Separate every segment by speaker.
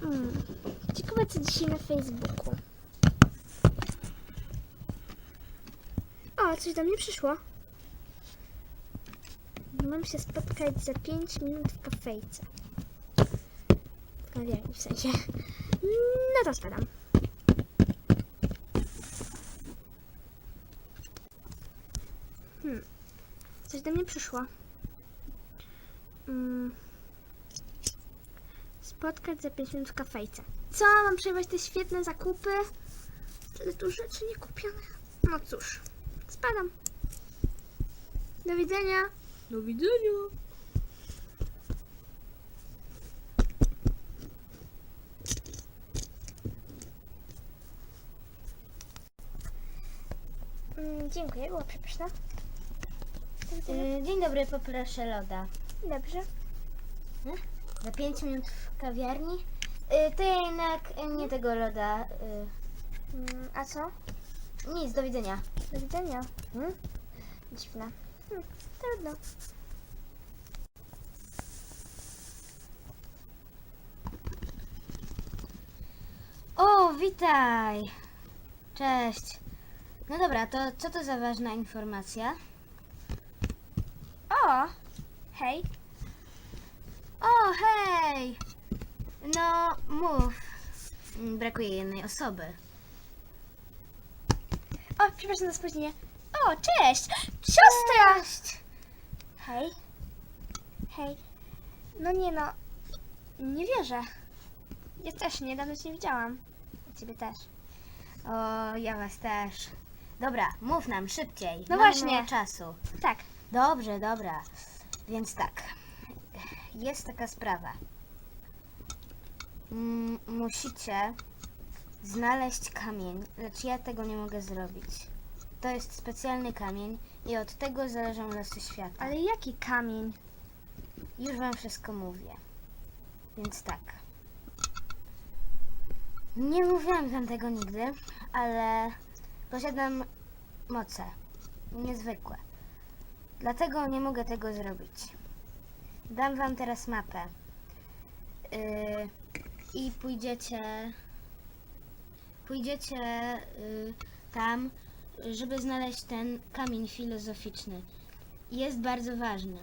Speaker 1: Hmm. Ciekawe co dzisiaj na Facebooku. O, coś do mnie przyszło. Mam się spotkać za 5 minut w kafejce. W kawiarni w sensie. No to spadam. Hmm. Coś do mnie przyszło. Mm. Spotkać za 5 minut w kafejce. Co? Mam przejmować te świetne zakupy? Tyle tu rzeczy nie kupionych. No cóż, spadam. Do widzenia.
Speaker 2: Do widzenia.
Speaker 1: Mm, dziękuję, była przepyszna.
Speaker 2: Y, Dzień dobry, poproszę loda.
Speaker 1: Dobrze.
Speaker 2: Za 5 minut w kawiarni? Y, To ja jednak y, nie tego loda. y,
Speaker 1: Mm, a co?
Speaker 2: Nic, do widzenia.
Speaker 1: Do widzenia.
Speaker 2: Hmm?
Speaker 1: Dziwne. Hmm, trudno.
Speaker 2: O, witaj! Cześć. No dobra, to co to za ważna informacja?
Speaker 1: O! Hej.
Speaker 2: O, hej! No, mów. Brakuje jednej osoby.
Speaker 1: O, przepraszam za spóźnienie. O, cześć! Siostra!
Speaker 2: Cześć!
Speaker 1: Hej. Hej. No nie no. Nie wierzę. Ja też niedawno cię nie widziałam. Ciebie też.
Speaker 2: O, ja was też. Dobra, mów nam szybciej.
Speaker 1: No
Speaker 2: Mamy
Speaker 1: właśnie.
Speaker 2: mało czasu.
Speaker 1: Tak.
Speaker 2: Dobrze, dobra. Więc tak. Jest taka sprawa. Mm, musicie znaleźć kamień, lecz ja tego nie mogę zrobić. To jest specjalny kamień i od tego zależą losy świata.
Speaker 1: Ale jaki kamień?
Speaker 2: Już wam wszystko mówię. Więc tak. Nie mówiłam wam tego nigdy, ale posiadam moce. Niezwykłe. Dlatego nie mogę tego zrobić. Dam wam teraz mapę. Yy, I pójdziecie. Pójdziecie yy, tam, żeby znaleźć ten kamień filozoficzny. Jest bardzo ważny.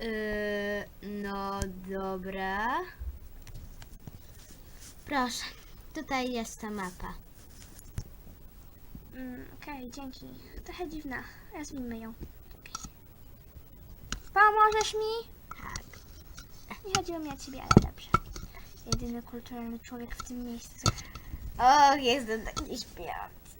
Speaker 2: Yy, no dobra. Proszę, tutaj jest ta mapa.
Speaker 1: Mm, Okej, dzięki. Trochę dziwna. Rozwijmy ją. Pomożesz mi?
Speaker 2: Tak.
Speaker 1: Nie chodziło mi o ciebie, ale dobrze. Jedyny kulturalny człowiek w tym miejscu.
Speaker 2: O, jestem taki śpiący.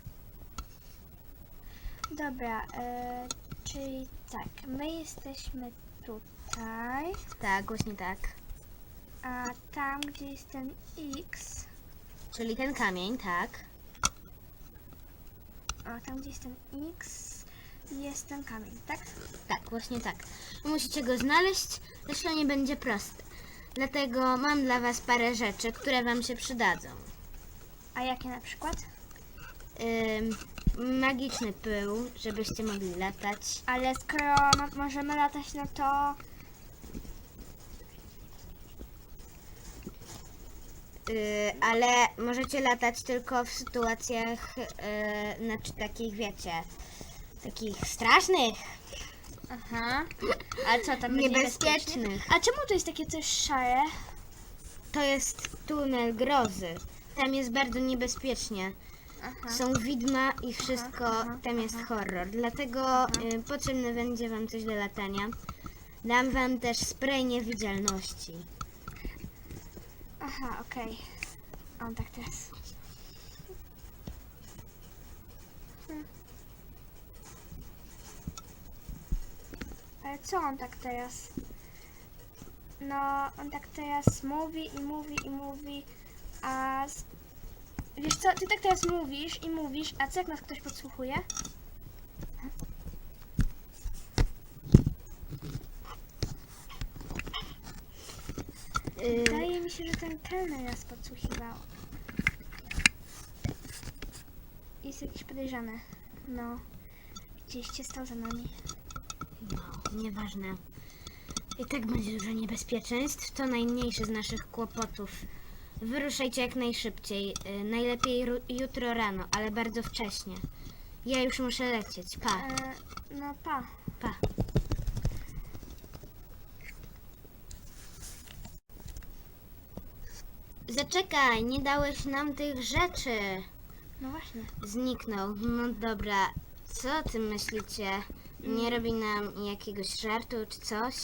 Speaker 1: Dobra, e, czyli tak, my jesteśmy tutaj,
Speaker 2: Tak, właśnie tak.
Speaker 1: a tam, gdzie jest ten X,
Speaker 2: Czyli ten kamień, tak.
Speaker 1: Tam, gdzie jest ten X, jest ten kamień, tak?
Speaker 2: Tak, właśnie tak. Musicie go znaleźć, to nie będzie proste. Dlatego mam dla was parę rzeczy, które wam się przydadzą.
Speaker 1: A jakie na przykład?
Speaker 2: Ym, magiczny pył, żebyście mogli latać.
Speaker 1: Ale skoro mo- możemy latać, no to
Speaker 2: Yy, ale możecie latać tylko w sytuacjach, yy, znaczy takich, wiecie, takich strasznych,
Speaker 1: Aha. A co tam będzie
Speaker 2: niebezpiecznych.
Speaker 1: A czemu to jest takie coś szare?
Speaker 2: To jest tunel grozy. Tam jest bardzo niebezpiecznie.
Speaker 1: Aha.
Speaker 2: Są widma i wszystko, tam jest horror. Dlatego yy, potrzebne będzie wam coś do latania. Dam wam też spray niewidzialności.
Speaker 1: Aha, okej. On tak teraz. Hmm. Ale co on tak teraz? No, on tak teraz mówi i mówi i mówi, a... Z... Wiesz co, ty tak teraz mówisz i mówisz, a co jak nas ktoś podsłuchuje? Wydaje mi się, że ten kelner nas podsłuchiwał. Jest jakiś podejrzany. No, gdzieś się stał za nami.
Speaker 2: no, nieważne. I tak będzie dużo niebezpieczeństw. To najmniejszy z naszych kłopotów. Wyruszajcie jak najszybciej. Y, najlepiej ru- jutro rano, ale bardzo wcześnie. Ja już muszę lecieć. Pa,
Speaker 1: E, no pa.
Speaker 2: pa. Zaczekaj, nie dałeś nam tych rzeczy.
Speaker 1: No właśnie.
Speaker 2: Zniknął. No dobra, co o tym myślicie? Nie robi nam jakiegoś żartu czy coś?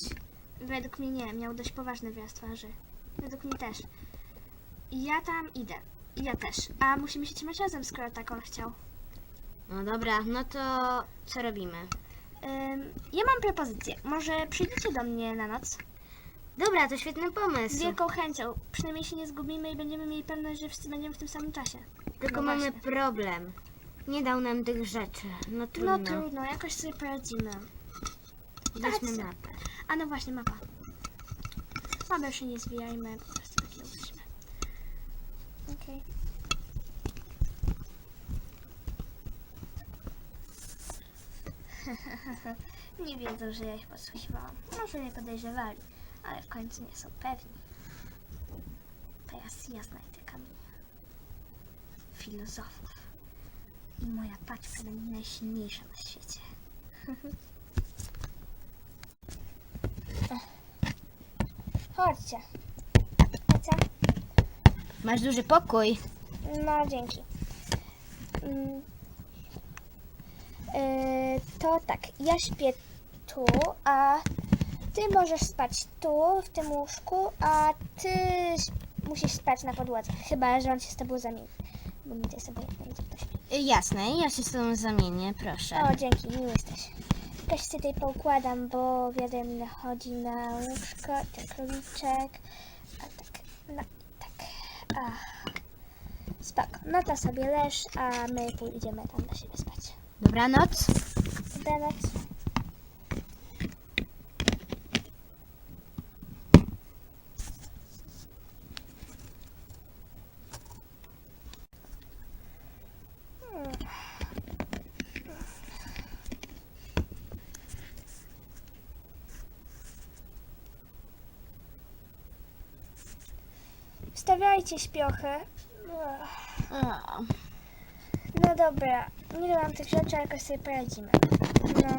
Speaker 1: Według mnie nie, miał dość poważny wyraz twarzy. Według mnie też. Ja tam idę. Ja też. A musimy się trzymać razem, skoro tak on chciał.
Speaker 2: No dobra, no to co robimy?
Speaker 1: Ym, ja mam propozycję. Może przyjdziecie do mnie na noc?
Speaker 2: Dobra, to świetny
Speaker 1: Z
Speaker 2: pomysł.
Speaker 1: wielką chęcią. Przynajmniej się nie zgubimy i będziemy mieli pewność, że wszyscy będziemy w tym samym czasie.
Speaker 2: Tylko
Speaker 1: no
Speaker 2: mamy
Speaker 1: właśnie.
Speaker 2: problem. Nie dał nam tych rzeczy. No
Speaker 1: No
Speaker 2: trudno.
Speaker 1: trudno, jakoś sobie poradzimy.
Speaker 2: Weźmy mapę.
Speaker 1: A no właśnie, mapa. Mapę już się nie zwijajmy, po prostu tak ją weźmy. Okej. nie wiedzą, że ja ich podsłuchiwałam. Może mnie podejrzewali, ale w końcu nie są pewni. Teraz ja znajdę kamienie. Filozofów. I moja paczka będzie najsilniejsza na świecie. Chodźcie. Chodźcie.
Speaker 2: Masz duży pokój.
Speaker 1: No, dzięki. Mm. Yy, to tak, ja śpię tu, a ty możesz spać tu, w tym łóżku, a ty musisz spać na podłodze. Chyba, że on się z tobą zamieni. Bo mi tutaj sobie będzie ktoś.
Speaker 2: Y, Jasne, ja się z tobą zamienię, proszę.
Speaker 1: O, dzięki, miły jesteś. Jakoś się tutaj poukładam, bo wiadomo, chodzi na łóżko, ten króliczek, a tak, no tak, a. Spoko, no to sobie leż, a my pójdziemy tam na siebie spać.
Speaker 2: Dobranoc.
Speaker 1: Dobranoc. Hmm. Wstawiajcie śpiochy. No dobra, nie dałam tych rzeczy, jakoś sobie poradzimy. No.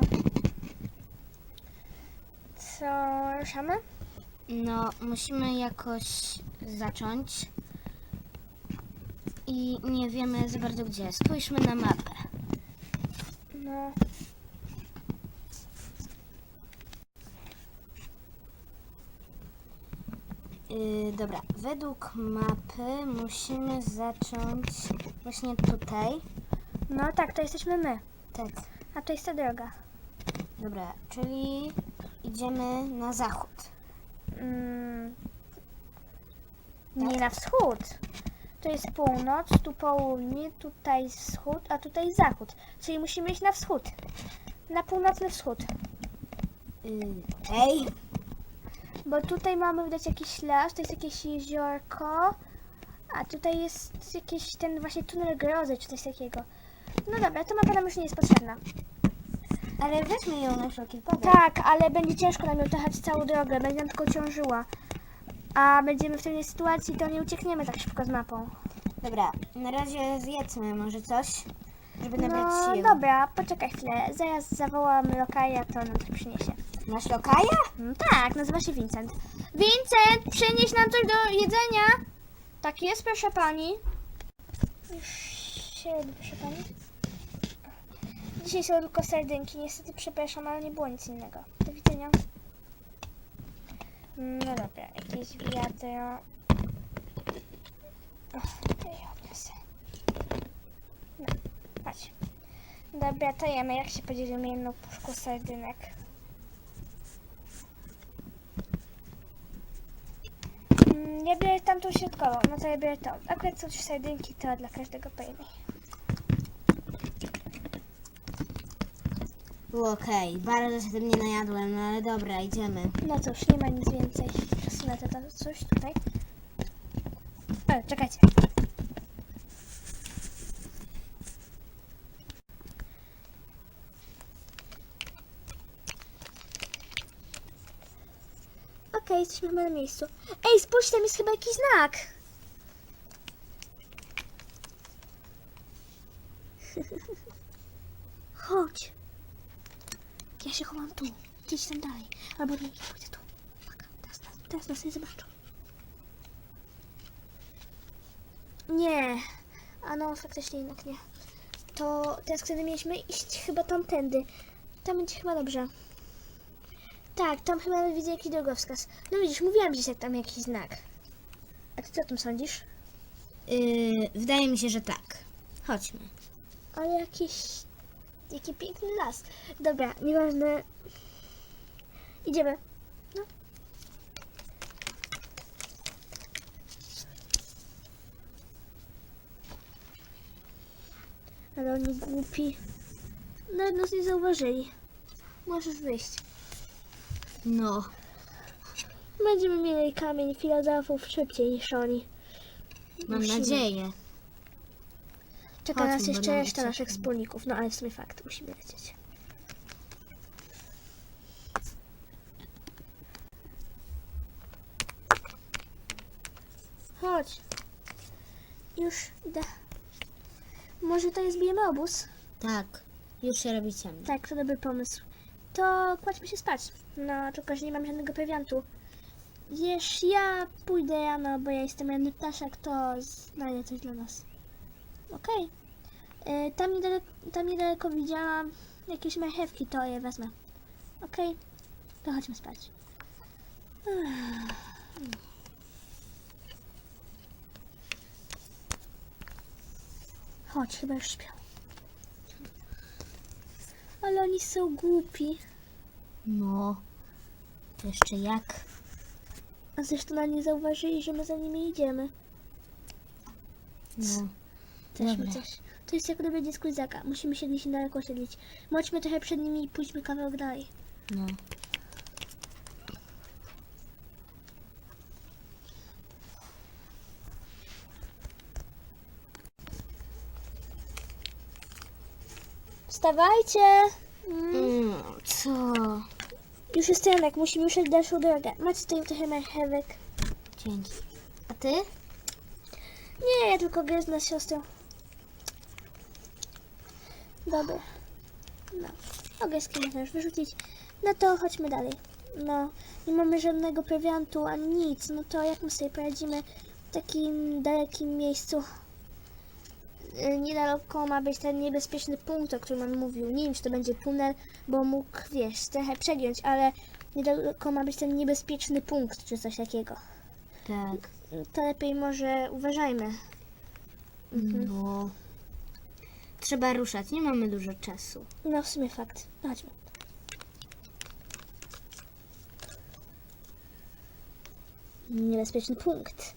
Speaker 1: Co, ruszamy?
Speaker 2: no, musimy jakoś zacząć. I nie wiemy za bardzo gdzie. Spójrzmy na mapę.
Speaker 1: No.
Speaker 2: Yy, dobra, według mapy musimy zacząć właśnie tutaj.
Speaker 1: No tak, to jesteśmy my.
Speaker 2: Tak,
Speaker 1: A to jest ta droga.
Speaker 2: dobra, czyli idziemy na zachód.
Speaker 1: Mm. Nie na wschód. To jest północ, tu południe, tutaj wschód, a tutaj zachód. Czyli musimy iść na wschód. Na północny wschód.
Speaker 2: Yy, Okej.
Speaker 1: Bo tutaj mamy widać jakiś las, to jest jakieś jeziorko, a tutaj jest jakiś ten właśnie tunel grozy, czy coś takiego. No dobra, to mapa nam już nie jest potrzebna.
Speaker 2: Ale weźmy ją na wszelki wypadek.
Speaker 1: Tak, ale będzie ciężko nam ją jechać całą drogę, będzie nam tylko ciążyła. A będziemy w tej sytuacji, to nie uciekniemy tak szybko z mapą.
Speaker 2: Dobra, na razie zjedzmy może coś, żeby nabrać
Speaker 1: No
Speaker 2: sił.
Speaker 1: dobra, poczekaj chwilę, zaraz zawołam lokaja, to nam coś przyniesie.
Speaker 2: Masz lokaja?
Speaker 1: Mm, tak, nazywa się Vincent. Vincent, przynieś nam coś do jedzenia. Tak jest, proszę pani. Już proszę pani. Dzisiaj są tylko sardynki, niestety przepraszam, ale nie było nic innego. Do widzenia. No dobra, jakieś wiadro. Och, to ja odniosę. No, patrz. Dobra, to jemy, jak się podzielimy jedną puszką sardynek. Mm, Ja biorę tamtą środkową, no to ja biorę tą. Akurat są trzy sardynki, to dla każdego po jednej.
Speaker 2: Było Okej, bardzo się tym nie najadłem, no ale dobra, idziemy.
Speaker 1: No cóż, nie ma nic więcej. Przesunę to, to coś tutaj. E, czekajcie. Okej, jesteśmy chyba na miejscu. Ej, spójrz, tam jest chyba jakiś znak. Chodź. Ja się chowam tu. Gdzieś tam dalej. Albo nie, ja pójdę tu. Teraz, nas- teraz nas nie zobaczą. Nie. A no, faktycznie jednak nie. To teraz, kiedy mieliśmy iść chyba tamtędy. Tam będzie chyba dobrze. Tak, tam chyba widzę jakiś drogowskaz. No widzisz, mówiłam gdzieś jak tam jakiś znak. A ty co o tym sądzisz?
Speaker 2: Yy, wydaje mi się, że tak. Chodźmy.
Speaker 1: Ale jakiś... Jaki piękny las. Dobra, nieważne. Idziemy. No. Ale oni głupi. Nawet nas nie zauważyli. Możesz wyjść.
Speaker 2: No.
Speaker 1: Będziemy mieli kamień filozofów szybciej niż oni.
Speaker 2: Mam
Speaker 1: Musimy.
Speaker 2: nadzieję.
Speaker 1: Czeka
Speaker 2: Chodźmy,
Speaker 1: nas
Speaker 2: bo
Speaker 1: jeszcze
Speaker 2: nam
Speaker 1: reszta
Speaker 2: ucieknie.
Speaker 1: naszych wspólników. No ale w sumie fakt, musimy lecieć. Chodź. Już idę. Może to jest bijemy obóz?
Speaker 2: Tak. Już się robi ciemno.
Speaker 1: Tak, to dobry pomysł. To kładźmy się spać. No, tylko że nie mam żadnego prowiantu. Wiesz, ja pójdę rano, bo ja jestem ranny ptaszek, to znajdę coś dla nas. Okej. Y, Tam, niedaleko, tam niedaleko widziałam jakieś marchewki, to je wezmę. Okej. To chodźmy spać. Chodź, chyba już śpią. Ale oni są głupi.
Speaker 2: No. Jeszcze jak?
Speaker 1: A zresztą na nie zauważyli, że my za nimi idziemy.
Speaker 2: No.
Speaker 1: Też my
Speaker 2: Dobra.
Speaker 1: coś. To jest jak robię dziecko Izaka. Musimy się gdzieś daleko osiedlić. Chodźmy trochę przed nimi i pójdźmy kawałek dalej.
Speaker 2: No.
Speaker 1: Wstawajcie! Mm.
Speaker 2: Mm, co?
Speaker 1: Już jest ranek, musimy już iść dalszą drogę. Macie tutaj trochę marchewek.
Speaker 2: Dzięki. A ty?
Speaker 1: Nie, ja tylko gryzę z siostrą. Dobra. No. Ogryzki można już wyrzucić. No to chodźmy dalej. No, nie mamy żadnego prowiantu ani nic. No to jak my sobie poradzimy w takim dalekim miejscu? Y, Niedaleko ma być ten niebezpieczny punkt, o którym on mówił. Nie wiem, czy to będzie tunel, bo mógł, wiesz, trochę przegiąć, ale niedaleko ma być ten niebezpieczny punkt, czy coś takiego.
Speaker 2: Tak.
Speaker 1: To lepiej może uważajmy. Mhm.
Speaker 2: No. Trzeba ruszać, nie mamy dużo czasu.
Speaker 1: No w sumie fakt. No chodźmy. Niebezpieczny punkt.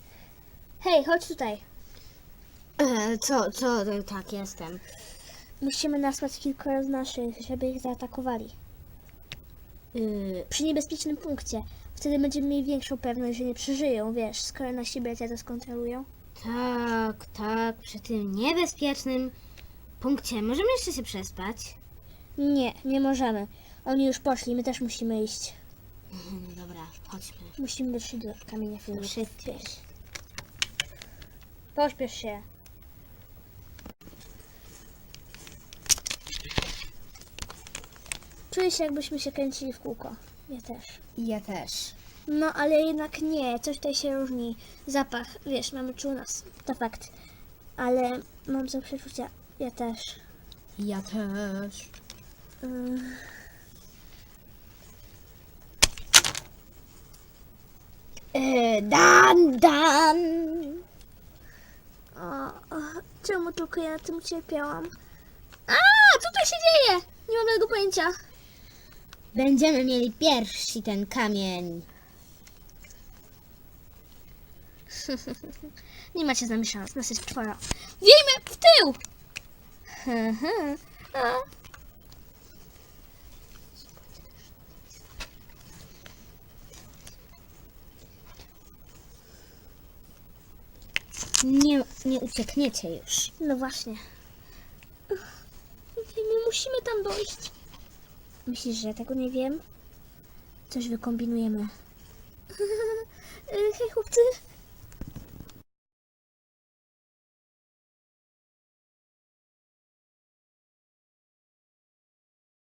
Speaker 1: Hej, chodź tutaj.
Speaker 2: E, co, co? To, tak, jestem.
Speaker 1: Musimy nasłać kilkoro z naszych, żeby ich zaatakowali.
Speaker 2: Yy,
Speaker 1: Przy niebezpiecznym punkcie. Wtedy będziemy mieli większą pewność, że nie przeżyją, wiesz, skoro nasi bracia to skontrolują.
Speaker 2: tak, tak, przy tym niebezpiecznym punkcie. Możemy jeszcze się przespać?
Speaker 1: Nie, nie możemy. Oni już poszli, my też musimy iść.
Speaker 2: No dobra, chodźmy.
Speaker 1: Musimy dotrzeć do kamienia filozofów.
Speaker 2: Szybciej.
Speaker 1: Pośpiesz się. Czuję się, jakbyśmy się kręcili w kółko. Ja też.
Speaker 2: Ja też.
Speaker 1: No, ale jednak nie. Coś tutaj się różni. Zapach, wiesz, mamy czuł nas. To fakt. Ale mam za przeczucia. Ja też.
Speaker 2: Ja też.
Speaker 1: Ym.
Speaker 2: E, dan, dan.
Speaker 1: O, o, czemu tylko ja na tym cierpiałam? A, co tu się dzieje? Nie mam tego pojęcia.
Speaker 2: Będziemy mieli pierwsi ten kamień.
Speaker 1: Nie macie z nami szans, nas jest czworo. Wiejmy w tył!
Speaker 2: Nie, nie uciekniecie już.
Speaker 1: No właśnie. My musimy tam dojść. Myślisz, że ja tego nie wiem? Coś wykombinujemy. Y, Hej chłopcy,